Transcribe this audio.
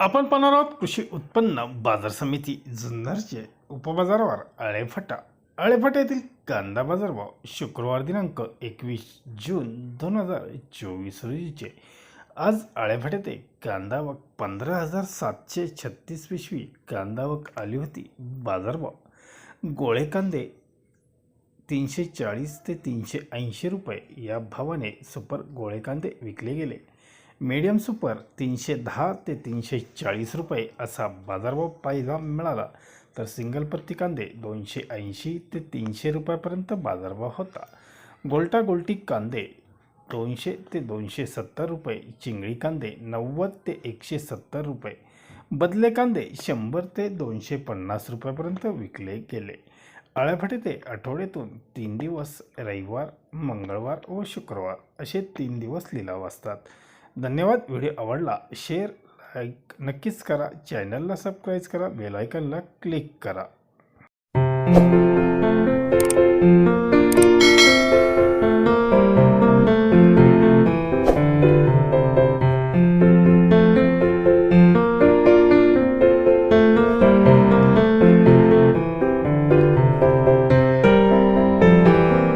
आपण पाहणार आहोत कृषी उत्पन्न बाजार समिती जुन्नरचे उपबाजारावर आळेफाटा. आळेफाटा येथील कांदा बाजारभाव शुक्रवार दिनांक एकवीस जून दोन हजार चोवीस रोजीचे. आज आळेफाट्यात एक कांदा वक पंधरा हजार सातशे छत्तीस पिशवी कांदा वक आली होती बाजारभाव. गोळे कांदे तीनशे चाळीस ते तीनशे ऐंशी रुपये या भावाने सुपर गोळे कांदे विकले गेले. मीडियम सुपर तीनशे दहा ते तीनशे चाळीस रुपये असा बाजारभाव पाहायला मिळाला. तर सिंगल प्रति कांदे दोनशे ऐंशी ते तीनशे रुपयापर्यंत बाजारभाव होता. गोल्टा गोल्टी कांदे दोनशे ते दोनशे सत्तर रुपये चिंगळी कांदे नव्वद ते एकशे सत्तर रुपये बदले कांदे शंभर ते दोनशे पन्नास रुपयापर्यंत विकले गेले. आळ्याफाटे ते आठवड्यातून तीन दिवस रविवार मंगळवार व शुक्रवार असे तीन दिवस लिलाव असतात. धन्यवाद. व्हिडिओ आवडला शेअर लाईक नक्कीच करा. चॅनलला सबस्क्राईब करा बेलायकनला क्लिक करा.